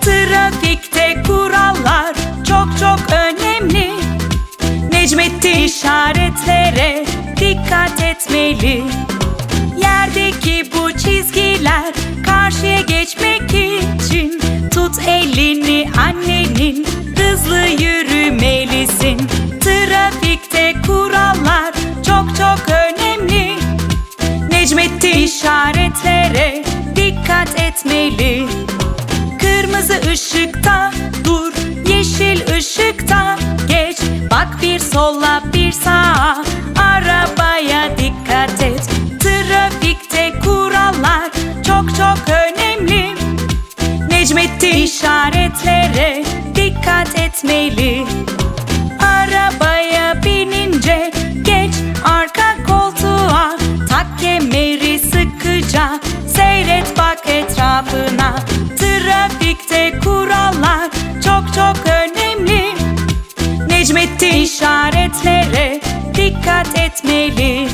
Trafikte kurallar çok çok önemli. Necmettin işaretlere dikkat etmeli. Yerdeki bu çizgiler karşıya geçmek için Tut elini annenin hızlı yürü Necmettin işaretlere dikkat etmeli. Kırmızı ışıkta dur, yeşil ışıkta geç. Bak bir sola bir sağa, arabaya dikkat et. Trafikte kurallar çok çok önemli. Necmettin işaretlere dikkat etmeli sıkıca seyret bak etrafına. Trafikte kurallar çok çok önemli. Necmettin işaretlere dikkat etmeli